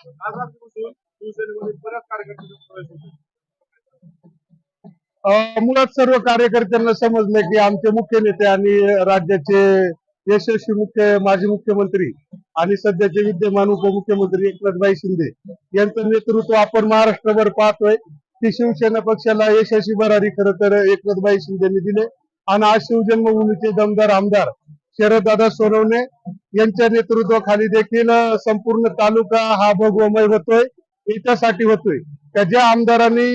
आज शिवसेनेमध्ये बऱ्याच मुळात सर्व कार्यकर्त्यांना समजलं की आमचे मुख्य नेते आणि राज्याचे यशस्वी मुख्य माजी मुख्यमंत्री आणि सध्याचे विद्यमान उपमुख्यमंत्री एकनाथभाई शिंदे यांचं नेतृत्व आपण महाराष्ट्रभर पाहतोय. की शिवसेना पक्षाला यशस्वी भरारी खरं तर एकनाथभाई शिंदेनी दिले. आणि आज शिवजन्मभूमीचे दमदार आमदार शरददादा सोनवणे यांच्या नेतृत्वाखाली देखील संपूर्ण तालुका हा भगवमय होतोय याच्यासाठी होतोय. त्या ज्या आमदारांनी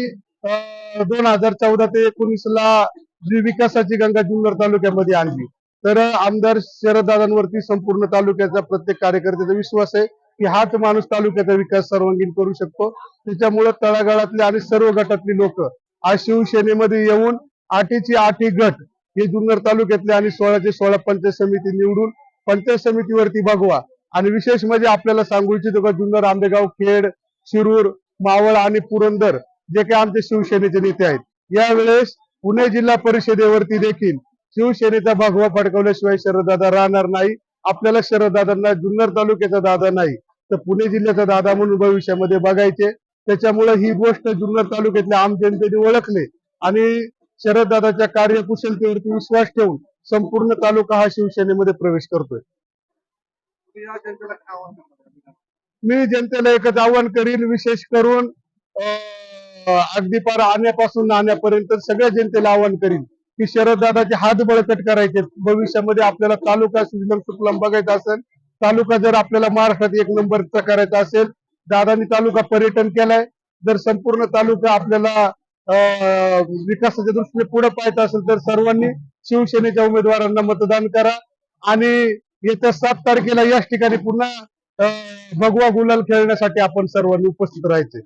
दोन हजार चौदा ते एकोणीस ला जी विकासाची गंगा जुन्नर तालुक्यामध्ये आणली तर आमदार शरददादांवरती संपूर्ण तालुक्याचा प्रत्येक कार्यकर्त्याचा विश्वास आहे की हाच माणूस तालुक्याचा विकास सर्वांगीण करू शकतो. त्याच्यामुळे तळागाळातले आणि सर्व गटातली लोक आज शिवसेनेमध्ये येऊन आठीची आठी गट हे जुन्नर तालुक्यातले आणि सोळाचे सोळा पंचायत समिती निवडून पंचायत समितीवरती बघवा. आणि विशेष म्हणजे आपल्याला सांगू इच्छितो का जुन्नर आंबेगाव खेड शिरूर मावळ आणि पुरंदर जे काही आमचे शिवसेनेचे नेते आहेत. यावेळेस पुणे जिल्हा परिषदेवरती देखील शिवसेनेचा भगवा फडकवल्याशिवाय शरददादा राहणार नाही. आपल्याला शरददादांना जुन्नर तालुक्याचा दादा नाही तर पुणे जिल्ह्याचा दादा म्हणून भविष्यामध्ये बघायचे. त्याच्यामुळे ही गोष्ट जुन्नर तालुक्यातल्या आम जनतेने ओळखले आणि शरददादाच्या कार्यकुशलतेवरती विश्वास ठेवून संपूर्ण तालुका हा शिवसेनेमध्ये प्रवेश करतोय. मी जनतेला एकच आव्हान करीन विशेष करून अगदी पार आणण्यापासून आण्यापर्यंत सगळ्या जनतेला आव्हान करीन की शरददादाचे हात बळकट करायचे. भविष्यामध्ये आपल्याला तालुका सुजलम सुफलाम बघायचा असेल तालुका जर आपल्याला महाराष्ट्रात एक नंबरचा करायचा असेल दादानी तालुका पर्यटन केलाय जर संपूर्ण तालुका आपल्याला विकासाच्या दृष्टीने पुढे पाहायचं असेल तर सर्वांनी शिवसेनेच्या उमेदवारांना मतदान करा. आणि येत्या सात तारखेला याच ठिकाणी पुन्हा भगवा गुलाल खेळण्यासाठी आपण सर्वांनी उपस्थित राहायचे